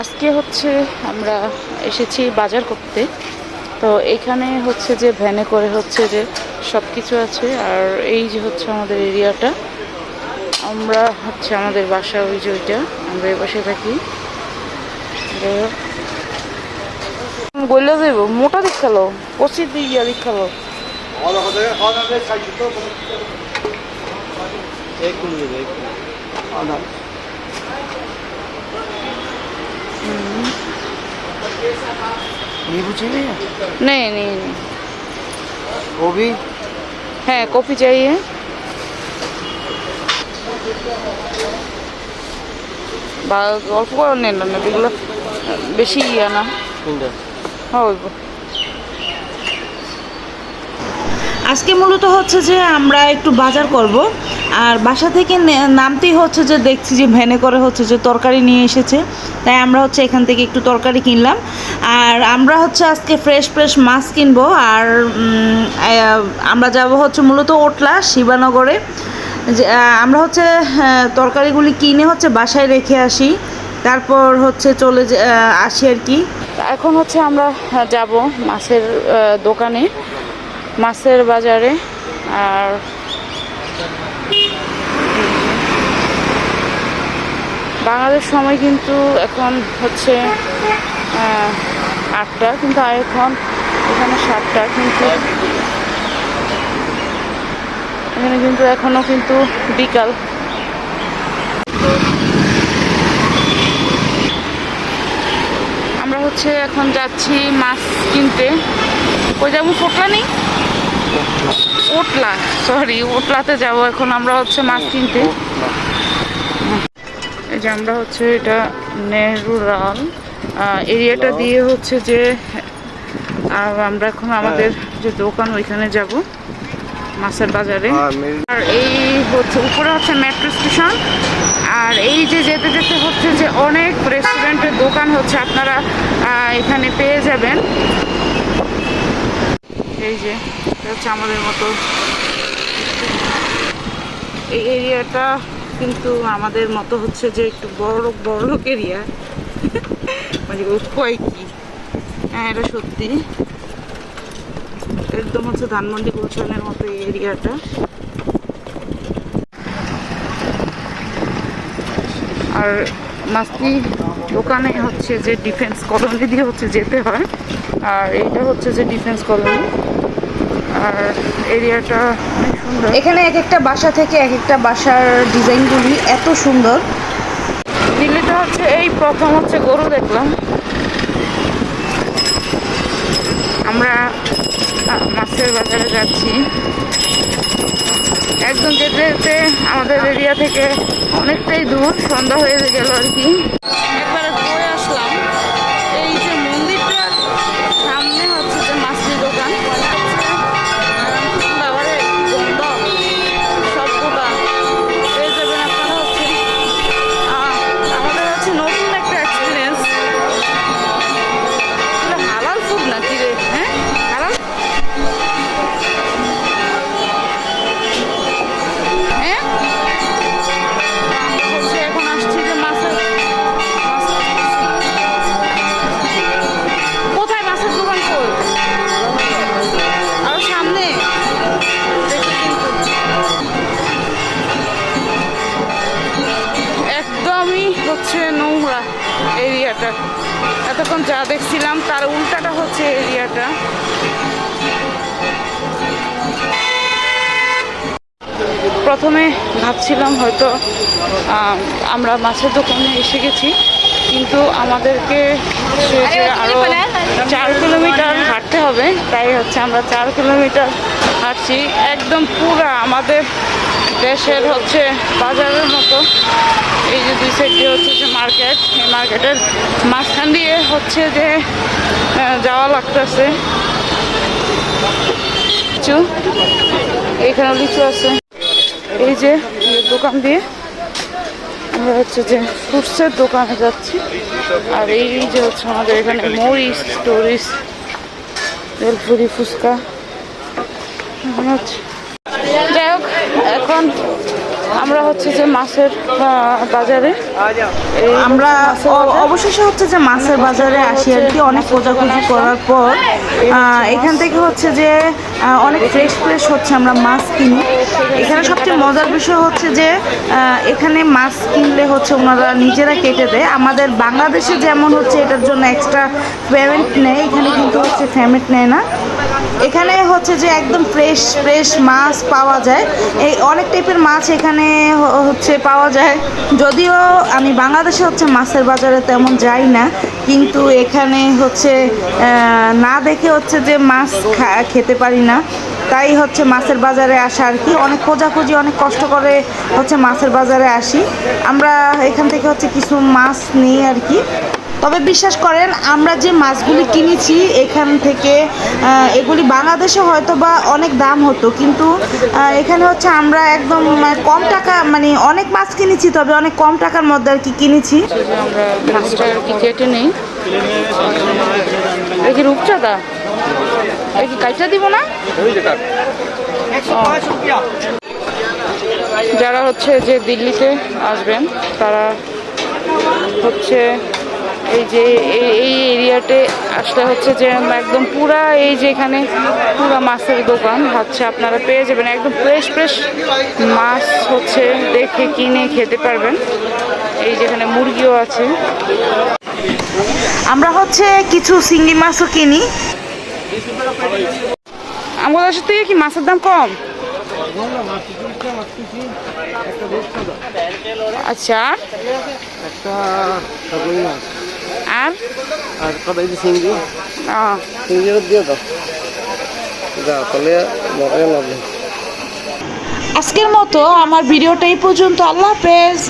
আজকে হচ্ছে আমরা এসেছি বাজার করতে। তো এখানে হচ্ছে যে ভ্যানে করে হচ্ছে যে সব কিছু আছে আর এই যে হচ্ছে আমাদের এরিয়াটা। আমরা হচ্ছে আমাদের বাসা ওই যে ওইটা আমরা এই বাসায় থাকি। গইলে যাইব মোটা দিক কচি দিয়ে গিয়া मिनट नींबू चाहिए नहीं नहीं नहीं वो भी হ্যাঁ কফি চাইয়ে বা অল্প করে নেন না এগুলো বেশি ইয়া না किंडर হ্যাঁ হইব আজকে মূলত হচ্ছে যে আমরা একটু বাজার করব আর বাসা থেকে নামতেই হচ্ছে যে দেখছি যে ভ্যানে করে হচ্ছে যে তরকারি নিয়ে এসেছে। তাই আমরা হচ্ছে এখান থেকে একটু তরকারি কিনলাম। আর আমরা হচ্ছে আজকে ফ্রেশ ফ্রেশ মাছ কিনবো। আর আমরা যাব হচ্ছে মূলত ওটলা, শিবানগরে। যে আমরা হচ্ছে তরকারিগুলি কিনে হচ্ছে বাসায় রেখে আসি। তারপর হচ্ছে চলে আসি আর কি। এখন হচ্ছে আমরা যাব মাছের দোকানে, মাছের বাজারে। আর বাংলাদেশ সময় কিন্তু এখন হচ্ছে আটটা কিন্তু এখন এখানে সাতটা কিন্তু এখানে কিন্তু এখনও কিন্তু বিকাল। আমরা হচ্ছে এখন যাচ্ছি মাছ কিনতে। ওই যাব? ফোটলা নেই ওটলা সরি ওটলাতে যাব। এখন আমরা হচ্ছে মাছ কিনতে। যে আমরা হচ্ছে এটা নেহরুরাল এরিয়াটা দিয়ে হচ্ছে যে আমরা এখন হ্যাঁ। আমাদের যে দোকান ওইখানে যাব মাছের বাজারে। হ্যাঁ, আর এই হচ্ছে উপরে হচ্ছে মেট্রো স্টেশন আর এই যে যেতে যেতে হচ্ছে যে অনেক রেস্টুরেন্টের দোকান হচ্ছে আপনারা এখানে পেয়ে যাবেন। এই যে হচ্ছে আমাদের মতো। এই এরিয়াটা কিন্তু আমাদের মতো হচ্ছে যে একটু বড় বড় লোক এরিয়া মানে কয় কি? হ্যাঁ এটা সত্যি। একদম হচ্ছে ধানমন্ডি গুলশানের মতো এই এরিয়াটা। আর মাস্তি দোকানে হচ্ছে যে ডিফেন্স কলোনি দিয়ে হচ্ছে যেতে হয়। আর এইটা হচ্ছে যে ডিফেন্স কলোনি আর এরিয়াটা সুন্দর। এখানে এক একটা বাসা থেকে এক একটা বাসার ডিজাইনগুলি এত সুন্দর। দিল্লিতে হচ্ছে এই প্রথম হচ্ছে গরু দেখলাম। আমরা মাছের বাজারে যাচ্ছি। একদম যেতে যেতে আমাদের এরিয়া থেকে অনেকটাই দূর সন্ধ্যা হয়ে গেল আর কি। হচ্ছে নোংরা এরিয়াটা। এতক্ষণ যা দেখছিলাম তার উল্টাটা হচ্ছে এরিয়াটা। প্রথমে ভাবছিলাম হয়তো আমরা মাছের দোকানে এসে গেছি কিন্তু আমাদেরকে আরও চার কিলোমিটার হাঁটতে হবে। তাই হচ্ছে আমরা চার কিলোমিটার হাঁটছি। একদম পুরা আমাদের দেশের হচ্ছে বাজারের মতো। এই যে দুই সাইড দিয়ে হচ্ছে যে মার্কেট এই মার্কেটের মাঝখান দিয়ে হচ্ছে যে যাওয়া লাগতেছে। লিচু এখানে লিচু আছে। এই যে দোকান দিয়ে আমরা হচ্ছে যে ফ্রুটসের দোকানে যাচ্ছি। আর এই যে হচ্ছে আমাদের এখানে মরিচ, টরিচ বেলপুরি ফুচকা। হচ্ছে এখন আমরা হচ্ছে যে মাছের বাজারে আমরা অবশেষে হচ্ছে যে মাছের বাজারে আসি আর কি, অনেক খোঁজাখুঁজি করার পর এখান থেকে হচ্ছে যে অনেক ফ্রেশ ফ্রেশ হচ্ছে আমরা মাছ কিনি। এখানে সবচেয়ে মজার বিষয় হচ্ছে যে এখানে মাছ কিনলে হচ্ছে ওনারা নিজেরা কেটে দেয়। আমাদের বাংলাদেশে যেমন হচ্ছে এটার জন্য এক্সট্রা পেমেন্ট নেয়, এখানে কিন্তু হচ্ছে পেমেন্ট নেয় না। এখানে হচ্ছে যে একদম ফ্রেশ ফ্রেশ মাছ পাওয়া যায়। এই অনেক টাইপের মাছ এখানে হচ্ছে পাওয়া যায়। যদিও আমি বাংলাদেশে হচ্ছে মাছের বাজারে তেমন যাই না, কিন্তু এখানে হচ্ছে না দেখে হচ্ছে যে মাছ খেতে পারি না। তাই হচ্ছে মাছের বাজারে আসা আর কি। অনেক খোঁজাখুঁজি, অনেক কষ্ট করে হচ্ছে মাছের বাজারে আসি। আমরা এখান থেকে হচ্ছে কিছু মাছ নিই আর কি। তবে বিশ্বাস করেন আমরা যে মাছগুলি কিনেছি এখান থেকে এগুলি বাংলাদেশে হয়তো বা অনেক দাম হতো কিন্তু এখানে হচ্ছে আমরা একদম আহ, কম টাকা মানে অনেক মাছ কিনেছি তবে অনেক কম টাকার মধ্যে আর কি কিনেছি। মাছটা আর কি কেটে নেই কি কি না? যারা হচ্ছে যে দিল্লিতে আসবেন তারা হচ্ছে এই যে এই এরিয়াতে আসলে হচ্ছে যে একদম পুরা এই যে এখানে পুরা মাছের দোকান। হচ্ছে আপনারা পেয়ে যাবেন একদম ফ্রেশ ফ্রেশ মাছ হচ্ছে দেখে, কিনে খেতে পারবেন। এই যেখানে মুরগিও আছে। আমরা হচ্ছে কিছু চিংড়ি মাছও কিনি। আমাদের থেকে কি মাছের দাম কম? আচ্ছা। মাছ আর কত এই সিঙ্গি? চিংড়িটা দিয়ে দাও। যা তাহলে মজা লাগবে। আজকের মতো আমার ভিডিওটা এই পর্যন্ত। আল্লাহ হাফেজ।